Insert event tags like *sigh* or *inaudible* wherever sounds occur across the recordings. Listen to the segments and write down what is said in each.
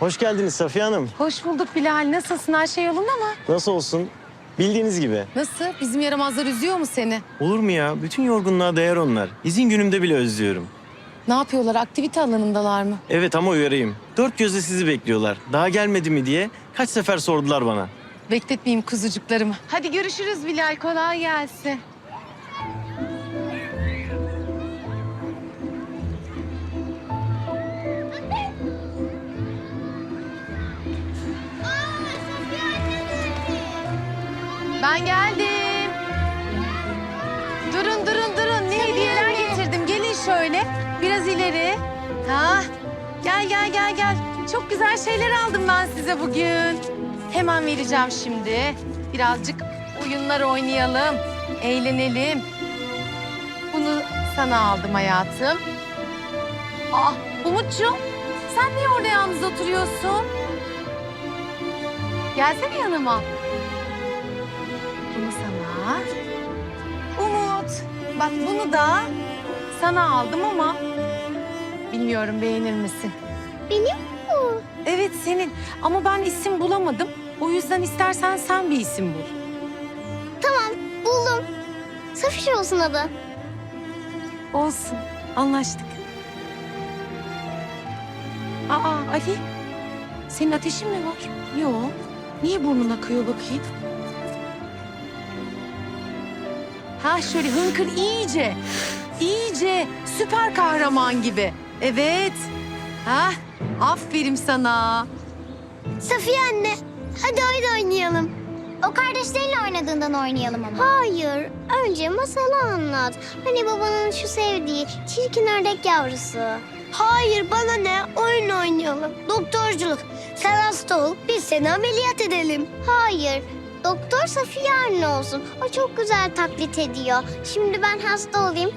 Hoş geldiniz Safiye Hanım. Hoş bulduk Bilal. Nasılsın? Her şey yolunda mı? Nasıl olsun? Bildiğiniz gibi. Nasıl? Bizim yaramazlar üzüyor mu seni? Olur mu ya? Bütün yorgunluğa değer onlar. İzin günümde bile özlüyorum. Ne yapıyorlar? Aktivite alanındalar mı? Evet ama uyarayım. Dört gözle sizi bekliyorlar. Daha gelmedi mi diye kaç sefer sordular bana. Bekletmeyeyim kuzucuklarımı. Hadi görüşürüz Bilal. Kolay gelsin. Ben geldim. Durun durun durun. Ne hediyeler getirdim. Gelin şöyle. Biraz ileri. Ha? Gel gel gel gel. Çok güzel şeyler aldım ben size bugün. Hemen vereceğim şimdi. Birazcık oyunlar oynayalım. Eğlenelim. Bunu sana aldım hayatım. Ah Umutcuğum. Sen niye orada yalnız oturuyorsun? Gelsene yanıma. Bak bunu da sana aldım ama bilmiyorum beğenir misin? Benim bu. Evet senin ama ben isim bulamadım. O yüzden istersen sen bir isim bul. Tamam buldum. Safiye olsun adı. Olsun. Anlaştık. Aa Ali. Senin ateşin mi var? Yok. Niye burnun akıyor bakayım? Ha şöyle hınkır iyice. İyice süper kahraman gibi. Evet. Ha aferin sana. Safiye anne hadi oyun oynayalım. O kardeşlerinle oynadığından oynayalım ama. Hayır. Önce masalı anlat. Hani babanın şu sevdiği çirkin ördek yavrusu. Hayır bana ne? Oyun oynayalım. Doktorculuk. Sen hasta ol. Biz seni ameliyat edelim. Hayır. Doktor Safiye anne olsun. O çok güzel taklit ediyor. Şimdi ben hasta olayım.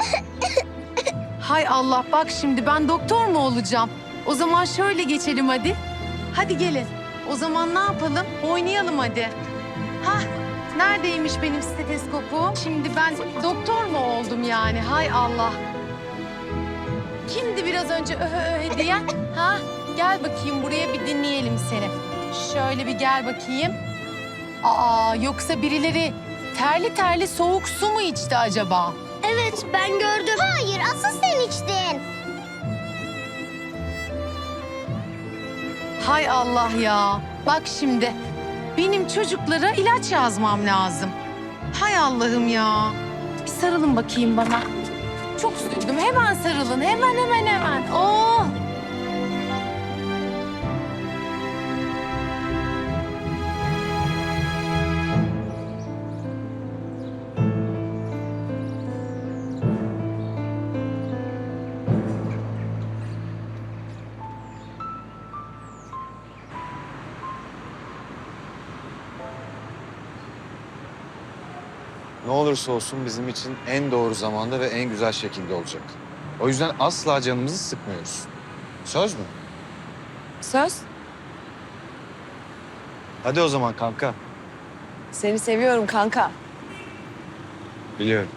*laughs* Hay Allah bak şimdi ben doktor mu olacağım? O zaman şöyle geçelim hadi. Hadi gelin. O zaman ne yapalım? Oynayalım hadi. Hah neredeymiş benim steteskopum? Şimdi ben doktor mu oldum yani? Hay Allah. Kimdi biraz önce öhö öhö diyen? Ha? Gel bakayım buraya bir dinleyelim seni. Şöyle bir gel bakayım. Aa yoksa birileri terli terli soğuk su mu içti acaba? Evet ben gördüm. Hayır asıl sen içtin. Hay Allah ya. Bak şimdi benim çocuklara ilaç yazmam lazım. Hay Allah'ım ya. Bir sarılın bakayım bana. Çok üzüldüm. Hemen sarılın. Hemen hemen Ne olursa olsun bizim için en doğru zamanda ve en güzel şekilde olacak. O yüzden asla canımızı sıkmıyoruz. Söz mü? Söz. Hadi o zaman kanka. Seni seviyorum kanka. Biliyorum.